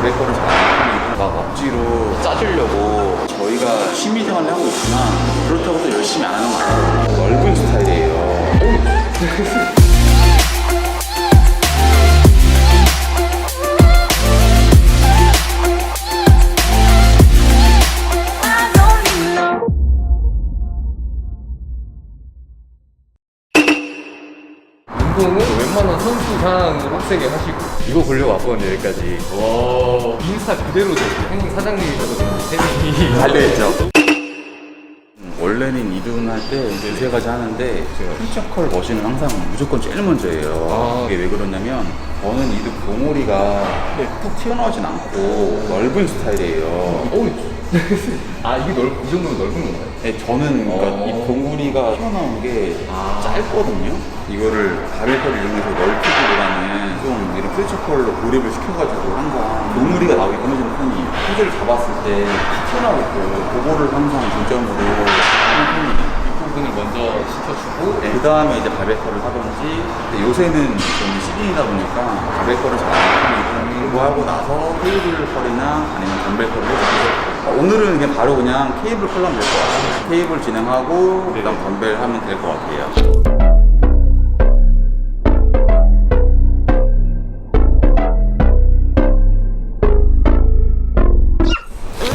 가백 거를 잘하는 막 억지로 짜주려고. 저희가 취미생활을 하고 있지만 그렇다고 또 열심히 안 하는 거 아니에요? 넓은 스타일이에요 웬만한 선수 상으로 빡세게 하시고. 이거 보려고 왔거든요 여기까지. 와. 인스타 그대로 죠 행인 사장님이셔서 세명이. 달려있죠? 원래는 이둔 할때 두세 가지 하는데 피처컬 머신은 항상 무조건 제일 먼저예요. 아. 그게 왜 그러냐면 저는 이두 봉우리가 푹 튀어나오진 않고 넓은 스타일이에요. 어우 아 이게 넓, 이 정도면 넓은 건가요? 네, 저는 그러니까 어. 이 봉우리가 튀어나온 게 아. 짧거든요. 이거를 가벨컬을 이용해서 넓히기보다는 좀 이런 프리처컬로 고립을 시켜가지고 항상 봉우리가 나오게끔 해주는 편이에요. 포즈를 잡았을 때 튀어나오게끔 그거를 항상 중점으로 하는 편이에요. 부분을 먼저 시켜주고 그 다음에 이제 바베컬을 하든지 근데 요새는 좀 시즌이다 보니까 바베컬을 잘하는 편이고 그거 하고 나서 케이블 컬이나 아니면 덤벨 컬을 오늘은 그냥 바로 그냥 케이블 컬 하면 될것 같아요 케이블 진행하고 그 다음 덤벨 하면 될 것 같아요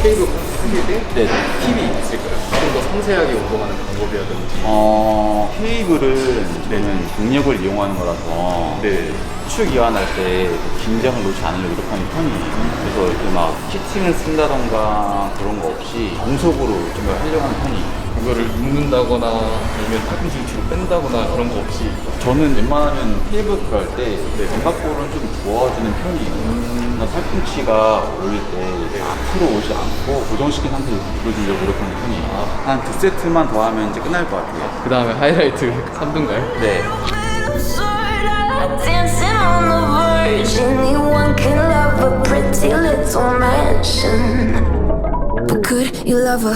케이블 하실 때 네. 팁이 있을까요? 좀 더 상세하게 운동하는 방법이라든지 어, 케이블은 저는 중력을 이용하는 거라서 네. 축 이완할 때 긴장을 놓지 않으려고 노력하는 편이에요. 그래서 이렇게 막 히팅을 쓴다던가 그런 거 없이 정석으로 좀 하려고 하는 편이에요. 그거를 묶는다거나 아니면 팔꿈치 뒤로 뺀다거나 그런 거 없이 저는 웬만하면 케이블 할때 견갑골은 좀 부어주는 편이에요. 나 팔꿈치가 올릴 때 앞으로 오지 않고 고정시킨 상태로 눌러주려고 노력하는 편이에요. 한 두 세트만 더 하면 이제 끝날 것 같아요. 그 다음에 하이라이트 3분가요? 네. But could you love a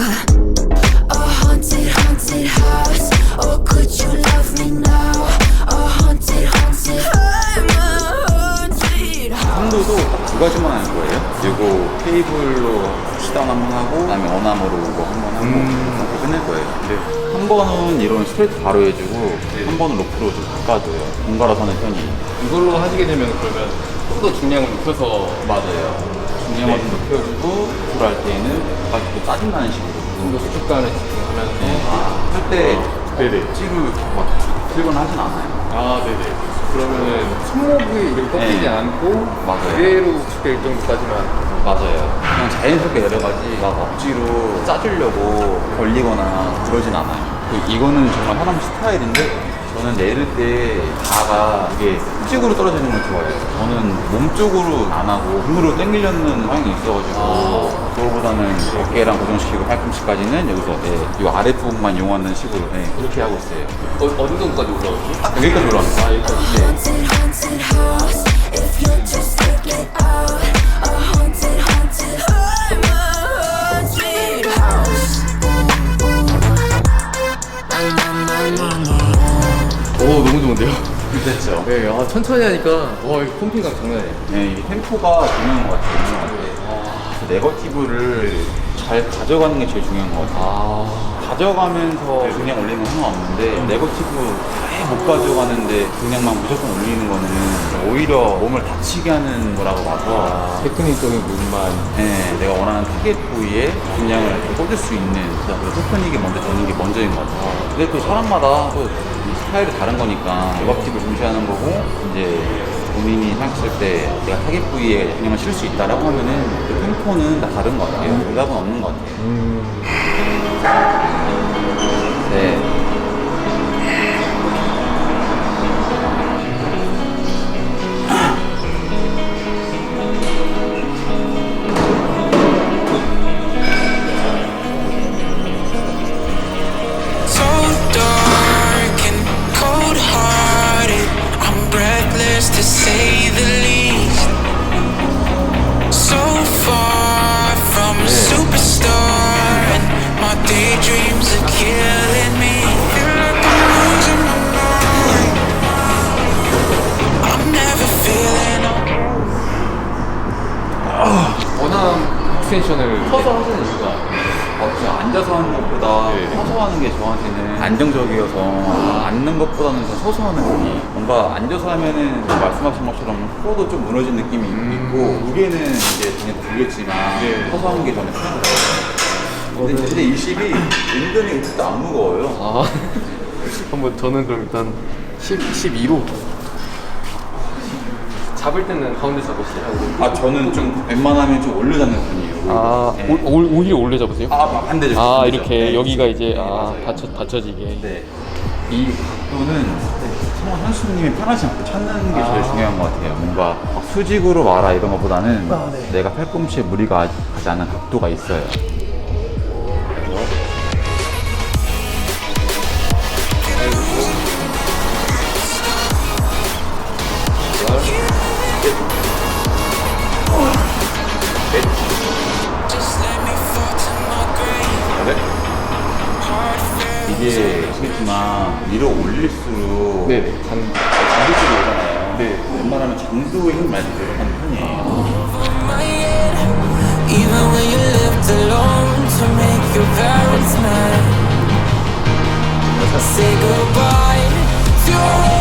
haunted, haunted house? Or could you love me now? A haunted, haunted. I'm a haunted house. 한도도 딱두 가지만 할 거예요. 그리고 테이블로 시다운 한번 하고, 그 다음에 어나머로 이거 한번 하고, 그렇게 끝낼 거예요. 한 번은 이런 스트레이트 바로 해주고, 한 번은 로프로 좀 바꿔줘요. 번갈아서 하는 편이. 이걸로 하시게 되면 그러면 좀 더 중량을 높여서 맞아요. 중량을 좀 높여주고, 줄할 때는 가지고 짜증나는 식으로. 수축감에 집중하면서 네. 할때 네네. 억지로 막 들거나 하진 않아요. 아 네네 그러면은 손목이 이렇게 꺾이지 네. 않고 맞아요. 그대로 수축될 정도까지만 맞아요. 그냥 자연스럽게 내려가지 막 억지로 짜주려고 걸리거나 그러진 않아요. 그 이거는 정말 사람 스타일인데 저는 내릴 때 다가 이게 수직으로 떨어지는 걸 좋아해요. 저는 몸 쪽으로 안 하고 힘으로 당기려는 성향이 있어가지고 그거보다는 어깨랑 고정시키고 팔꿈치까지는 여기서 네, 이 아랫부분만 이용하는 식으로 네, 그렇게 하고 있어요. 어, 어느 정도까지 올라오죠? 딱 여기까지 올라갑니다. 아 여기까지 네. 됐죠. 네, 아, 천천히 하니까 와 이거 펌핑감 장난 아니에요 네, 이 템포가 중요한 것 같아요. 중요한 것 같아요. 그 네거티브를 잘 가져가는 게 제일 중요한 것 같아요. 아 가져가면서 그냥 올리는 건 상관없는데 네거티브 아예 못 가져가는데 그냥만 무조건 올리는 거는 오히려 몸을 다치게 하는 거라고 봐서 테크닉적인 부분만 네, 내가 원하는 타겟 부위에 분량을 이렇게 꽂을 수 있는 테크닉이 먼저 되는 게 먼저인 것 같아요. 근데 또 사람마다 또이 스타일이 다른 거니까 네거티브를 중시하는 거고 이제 본인이 생각했을 때 내가 타겟 부위에 분량을 실 수 있다라고 하면은 그 템포는 다 다른 것 같아요. 응답은 없는 것 같아요. 네. 익스텐션을 서서 하시는 이유가 어, 진짜 앉아서 하는 것보다 네. 서서 하는 게 저한테는 안정적이어서 앉는 것보다는 더 서서 하는 편이 뭔가 앉아서 하면은 뭐 말씀하신 것처럼 코어도 좀 무너진 느낌이 있고 무게는 이제 당연히 들겠지만 네. 서서 하는 게 저는 편하더라고요. 근데 진짜 20이 은근히 음식도 안 무거워요. 아 한번 저는 그럼 일단 10, 12로 잡을 때는 가운데 잡으시죠 아 저는 좀 웬만하면 좀 올려 잡는 편이에요. 아 네. 오, 오, 오히려 올려 잡으세요? 아 반대죠. 아. 이렇게 네. 여기가 이제 네, 아 맞아요. 받쳐, 받쳐지게 네. 이 각도는 성원 선수님이 편하지 않고 찾는 게 제일 중요한 것 같아요. 뭔가 막 수직으로 말아 이런 것보다는 내가 팔꿈치에 무리가 가지 않는 각도가 있어요. 이게 아시겠지만 위로 올릴수록 네네 간 장기 쪽이 오잖아요. 네. 웬만하면 장도에 힘 많이 들어가는 편이에요. my head Even when you lived alone to make your parents mad Say goodbye to your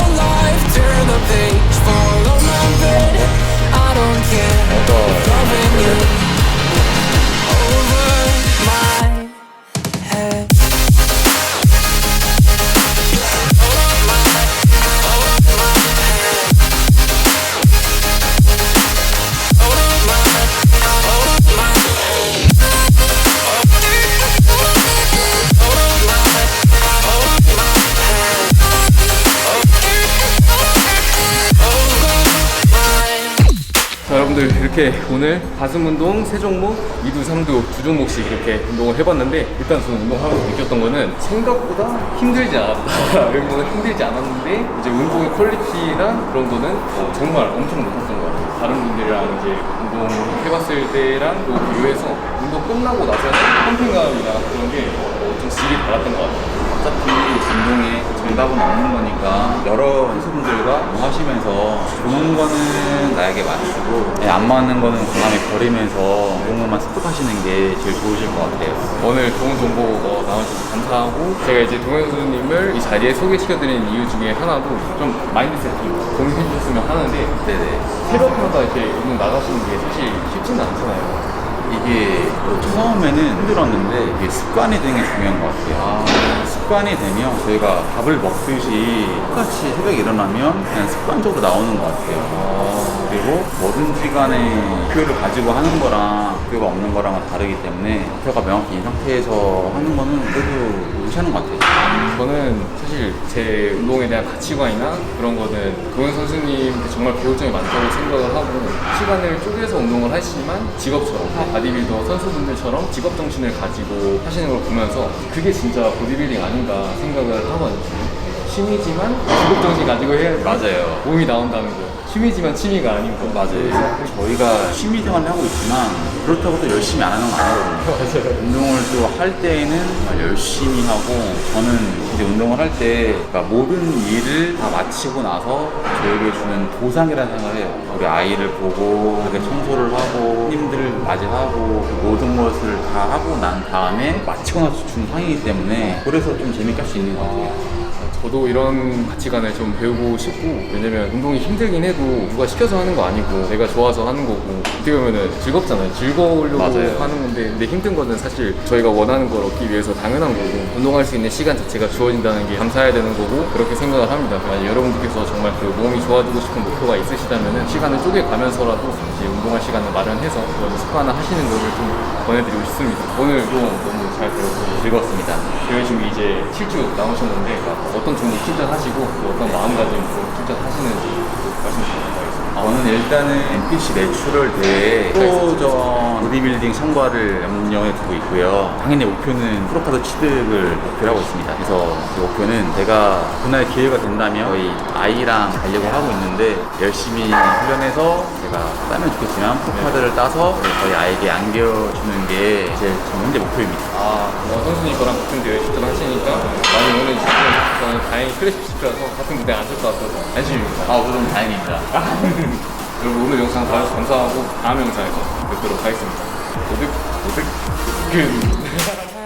이렇게 오늘 가슴 운동 세 종목, 2두, 3두 두 종목씩 이렇게 운동을 해봤는데 일단 저는 운동하면서 느꼈던 거는 생각보다 힘들지 않았다. 여기보다 힘들지 않았는데 이제 운동의 퀄리티나 그런 거는 어, 정말 엄청 높았던 것 같아요. 다른 분들이랑 이제 운동 해봤을 때랑 또 비교해서 운동 끝나고 나서는 펌핑감이나 그런 게 어, 좀 질이 달랐던 것 같아요. 어차피 운동에 정답은 없는 거니까 여러 선수분들과 하시면서 좋은 거는 나에게 맞추고 네, 안 맞는 거는 그다음에 버리면서 그런 것만 습득하시는 게 제일 좋으실 것 같아요. 오늘 좋은 정보 어, 나와주셔서 감사하고 제가 이제 동현 선수님을 이 자리에 소개시켜드리는 이유 중에 하나도 좀 마인드 세팅 공유해 주셨으면 하는데 네네. 새벽마다 이렇게 운동 나가시는 게 사실 쉽지는 않잖아요 이게 또 처음에는 힘들었는데 이게 습관이 되는 게 중요한 것 같아요. 습관이 되면 저희가 밥을 먹듯이 똑같이 새벽에 일어나면 그냥 습관적으로 나오는 것 같아요. 그리고 뭐든지 간에 목표를 가지고 하는 거랑 목표가 없는 거랑은 다르기 때문에 목표가 명확히 이 상태에서 하는 거는 그래도 괜찮은 것 같아요. 저는 사실 제 운동에 대한 가치관이나 그런 거는 동현 선수님한테 정말 배울 점이 많다고 생각을 하고 시간을 쪼개서 운동을 하시지만 직업처럼 바디빌더 선수분들처럼 직업 정신을 가지고 하시는 걸 보면서 그게 진짜 보디빌딩 아닌 가 생각을 하거든요. 취미지만 직업 정신 가지고 해야 맞아요. 몸이 나온다는 거. 취미지만 취미가 아닌 거. 맞아요. 저희가 취미 생활을 하고 있지만 그렇다고 또 열심히 안 하는 건 아니거든요. 운동을 또 할 때에는 정말 열심히 하고 저는 이제 운동을 할 때 모든 일을 다 마치고 나서 저에게 주는 보상이라는 생각을 해요. 우리 아이를 보고 이렇게 청소를 하고 힘들을 맞이하고 그 모든 것을 다 하고 난 다음에 마치고 나서 주는 상이기 때문에 그래서 좀 재밌게 할 수 있는 것 같아요. 저도 이런 가치관을 좀 배우고 싶고 왜냐면 운동이 힘들긴 해도 누가 시켜서 하는 거 아니고 내가 좋아서 하는 거고 어떻게 보면은 즐겁잖아요 즐거우려고 맞아요. 하는 건데 근데 힘든 거는 사실 저희가 원하는 걸 얻기 위해서 당연한 거고 운동할 수 있는 시간 자체가 주어진다는 게 감사해야 되는 거고 그렇게 생각을 합니다 만약 여러분들께서 정말 그 몸이 좋아지고 싶은 목표가 있으시다면은 시간을 쪼개가면서라도 이제 운동할 시간을 마련해서 그런 습관을 하시는 거를 좀 권해드리고 싶습니다 오늘도 너무 잘 들었고 즐거웠습니다. 저희 지금 이제 7주 나오셨는데 어떤 종목 출전하시고 또 어떤 마음가짐으로 출전하시는지 말씀 부탁드리겠습니다. 저는 일단은 NPC 내추럴 대회 프로전 보디빌딩 참가를 염려에 두고 있고요. 당연히 목표는 프로카드 취득을 목표로 하고 있습니다. 그래서 그 목표는 제가 그날 기회가 된다면 저희 아이랑 가려고 하고 있는데 열심히 훈련해서 제가 따면 좋겠지만 프로카드를 따서 저희 아이에게 안겨주는 게 제 현재 목표입니다. 아, 어, 선수님 저랑 같은 대회 출전 하시니까 많이 응원해주시고 저는 다행히 클래식 시크라서 같은 무대에 앉을 것 같아서 안심입니다. 아, 우선 다행입니다. 음, 여러분 오늘 영상 봐주셔서 감사하고 다음 영상에서 뵙도록 하겠습니다. 500, 500, 그.